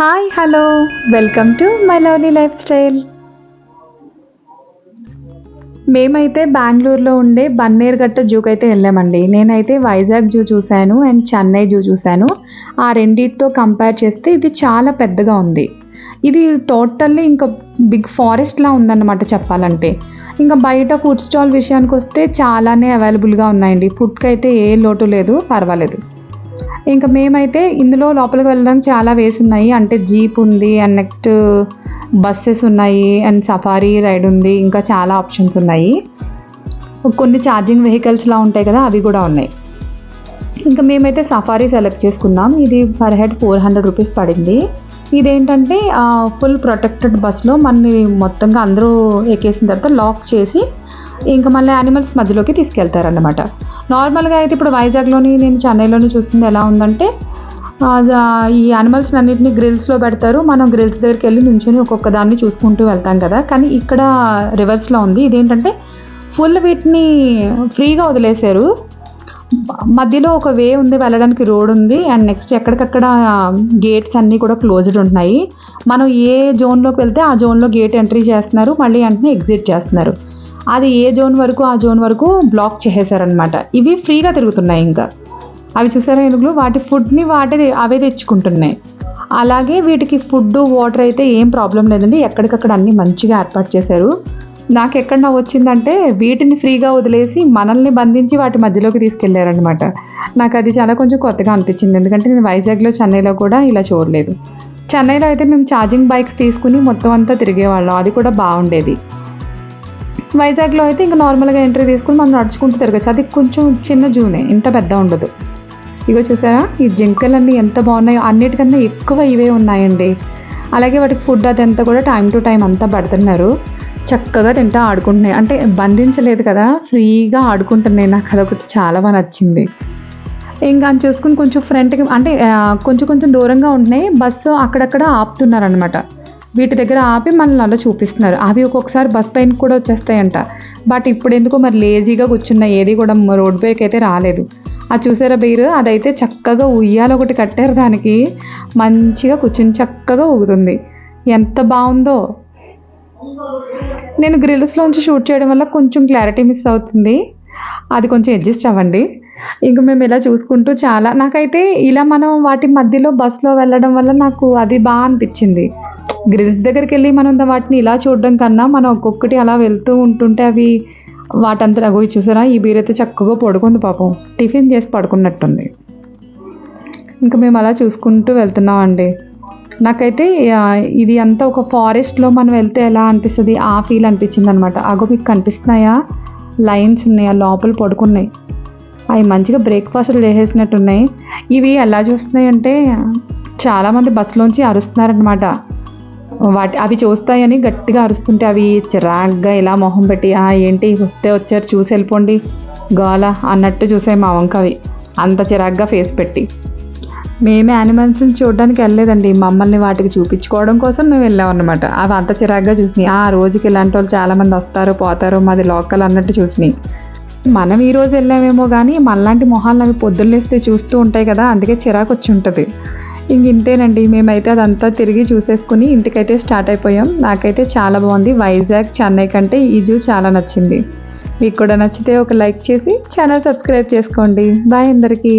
Hi hello. Welcome to my lovely lifestyle. మేమైతే బెంగళూరులో ఉండే బన్నేరుగట్ట జూకి అయితే వెళ్ళామండి. నేనైతే వైజాగ్ జూ చూశాను అండ్ చెన్నై జూ చూశాను. ఆ రెండింటితో కంపేర్ చేస్తే ఇది చాలా పెద్దగా ఉంది. ఇది టోటల్లీ ఇంకా బిగ్ ఫారెస్ట్లా ఉందన్నమాట చెప్పాలంటే. ఇంకా బయట ఫుడ్ స్టాల్ విషయానికి వస్తే చాలానే అవైలబుల్గా ఉన్నాయండి. ఫుడ్కి అయితే ఏ లోటు లేదు పర్వాలేదు. ఇంకా మేమైతే ఇందులో లోపలికి వెళ్ళడం చాలా వేస్ ఉన్నాయి. అంటే జీప్ ఉంది అండ్ నెక్స్ట్ బస్సెస్ ఉన్నాయి అండ్ సఫారీ రైడ్ ఉంది. ఇంకా చాలా ఆప్షన్స్ ఉన్నాయి. కొన్ని ఛార్జింగ్ వెహికల్స్లా ఉంటాయి కదా అవి కూడా ఉన్నాయి. ఇంకా మేమైతే సఫారీ సెలెక్ట్ చేసుకున్నాం. ఇది per head four hundred rupees పడింది. ఇదేంటంటే ఫుల్ ప్రొటెక్టెడ్ బస్లో మనని మొత్తంగా అందరూ ఎక్కేసిన తర్వాత లాక్ చేసి ఇంకా మళ్ళీ యానిమల్స్ మధ్యలోకి తీసుకెళ్తారన్నమాట. నార్మల్గా అయితే ఇప్పుడు వైజాగ్లోని నేను చెన్నైలోని చూస్తుంది ఎలా ఉందంటే ఈ అనిమల్స్ అన్నింటినీ గ్రిల్స్లో పెడతారు. మనం గ్రిల్స్ దగ్గరికి వెళ్ళి నుంచొని ఒక్కొక్క దాన్ని చూసుకుంటూ వెళ్తాం కదా. కానీ ఇక్కడ రివర్స్లో ఉంది. ఇదేంటంటే ఫుల్ వీటిని ఫ్రీగా వదిలేశారు. మధ్యలో ఒక వే ఉంది వెళ్ళడానికి రోడ్ ఉంది. అండ్ నెక్స్ట్ ఎక్కడికక్కడ గేట్స్ అన్నీ కూడా క్లోజ్డ్ ఉంటున్నాయి. మనం ఏ జోన్లోకి వెళ్తే ఆ జోన్లో గేట్ ఎంట్రీ చేస్తున్నారు. మళ్ళీ వెంటనే ఎగ్జిట్ చేస్తున్నారు. అది ఏ జోన్ వరకు ఆ జోన్ వరకు బ్లాక్ చేసేసారనమాట ఇవి ఫ్రీగా తిరుగుతున్నాయి ఇంకా. అవి చూసారా ఏనుగులు? వాటి ఫుడ్ని వాటి అవే తెచ్చుకుంటున్నాయి. అలాగే వీటికి ఫుడ్ వాటర్ అయితే ఏం ప్రాబ్లం లేదండి. ఎక్కడికక్కడ అన్నీ మంచిగా ఏర్పాటు చేశారు. నాకు ఎక్కడ నవ్వు వచ్చిందంటే వీటిని ఫ్రీగా వదిలేసి మనల్ని బంధించి వాటి మధ్యలోకి తీసుకెళ్ళారనమాట నాకు అది చాలా కొంచెం కొత్తగా అనిపించింది. ఎందుకంటే నేను వైజాగ్లో చెన్నైలో కూడా ఇలా చూడలేదు. చెన్నైలో అయితే మేము ఛార్జింగ్ బైక్స్ తీసుకుని మొత్తం అంతా తిరిగేవాళ్ళం. అది కూడా బాగుండేది. వైజాగ్లో అయితే ఇంకా నార్మల్గా ఎంట్రీ తీసుకుని మనం నడుచుకుంటూ తిరగచ్చు. అది కొంచెం చిన్న జూనే ఇంత పెద్ద ఉండదు. ఇగో చూసారా? ఈ జింకలన్నీ ఎంత బాగున్నాయో అన్నిటికన్నా ఎక్కువ ఇవే ఉన్నాయండి. అలాగే వాటికి ఫుడ్ అదంతా కూడా టైం టు టైం అంతా పెడుతున్నారు. చక్కగా తింటా ఆడుకుంటున్నాయి. అంటే బంధించలేదు కదా ఫ్రీగా ఆడుకుంటున్నాయి. నాకు అదొకటి చాలా బాగా నచ్చింది. ఇంకా అని చూసుకుని కొంచెం ఫ్రంట్కి అంటే కొంచెం కొంచెం దూరంగా ఉంటున్నాయి. బస్సు అక్కడక్కడ ఆపుతున్నారనమాట వీటి దగ్గర ఆపి మనల్ని అలా చూపిస్తున్నారు. అవి ఒక్కొక్కసారి బస్ పైన కూడా వచ్చేస్తాయంట. బట్ ఇప్పుడు ఎందుకో మరి లేజీగా కూర్చున్నాయి ఏది కూడా రోడ్ పైకి అయితే రాలేదు. అది చూసారా బీరు? అదైతే చక్కగా ఉయ్యాల ఒకటి కట్టారు దానికి. మంచిగా కూర్చుని చక్కగా ఊగుతుంది. ఎంత బాగుందో. నేను గ్రిల్స్లోంచి షూట్ చేయడం వల్ల కొంచెం క్లారిటీ మిస్ అవుతుంది. అది కొంచెం అడ్జస్ట్ అవ్వండి. ఇంక మేము ఇలా చూసుకుంటూ చాలా నాకైతే ఇలా మనం వాటి మధ్యలో బస్సులో వెళ్ళడం వల్ల నాకు అది బాగా అనిపించింది. గ్రిల్స్ దగ్గరికి వెళ్ళి మనం వాటిని ఇలా చూడడం కన్నా మనం ఒక్కొక్కటి అలా వెళ్తూ ఉంటుంటే అవి వాటంతా అగో చూసారా? ఈ బీరైతే చక్కగా పడుకుంది పాపం. టిఫిన్ చేసి పడుకున్నట్టుంది. ఇంకా మేము అలా చూసుకుంటూ వెళ్తున్నామండి. నాకైతే ఇది అంతా ఒక ఫారెస్ట్లో మనం వెళ్తే ఎలా అనిపిస్తుంది? ఆ ఫీల్ అనిపించింది అనమాట అగో మీకు కనిపిస్తున్నాయా? లైన్స్ ఉన్నాయి? ఆ లోపల పడుకున్నాయి. అవి మంచిగా బ్రేక్ఫాస్ట్లు చేసేసినట్టున్నాయి ఇవి ఎలా చూస్తున్నాయి అంటే చాలామంది బస్సులోంచి అరుస్తున్నారనమాట. వాటి అవి చూస్తాయని గట్టిగా అరుస్తుంటే అవి చిరాగ్గా ఇలా మొహం పెట్టి "ఆ, ఏంటి? వస్తే వచ్చారు చూసి వెళ్ళిపోండి గోల అన్నట్టు చూసాయి మా వంక అవి. అంత చిరాగ్గా ఫేస్ పెట్టి. మేమే యానిమల్స్ని చూడడానికి వెళ్ళలేదండి. మమ్మల్ని వాటికి చూపించుకోవడం కోసం మేము వెళ్ళాం అవి అంత చిరాగ్గా చూసినాయి. ఆ రోజుకి ఇలాంటి వాళ్ళు చాలామంది వస్తారు పోతారు మాది లోకల్ అన్నట్టు చూసినాయి. మనం ఈరోజు వెళ్ళామేమో కానీ మనలాంటి మొహాలను అవి పొద్దున్నేస్తే చూస్తూ ఉంటాయి కదా అందుకే చిరాకు వచ్చి ఉంటుంది. ఇంకింతేనండి మేమైతే అదంతా తిరిగి చూసేసుకుని ఇంటికైతే స్టార్ట్ అయిపోయాం. నాకైతే చాలా బాగుంది. వైజాగ్ చెన్నై కంటే ఈ జూ చాలా నచ్చింది. మీకు కూడా నచ్చితే ఒక లైక్ చేసి ఛానల్ సబ్స్క్రైబ్ చేసుకోండి. బాయ్ అందరికీ.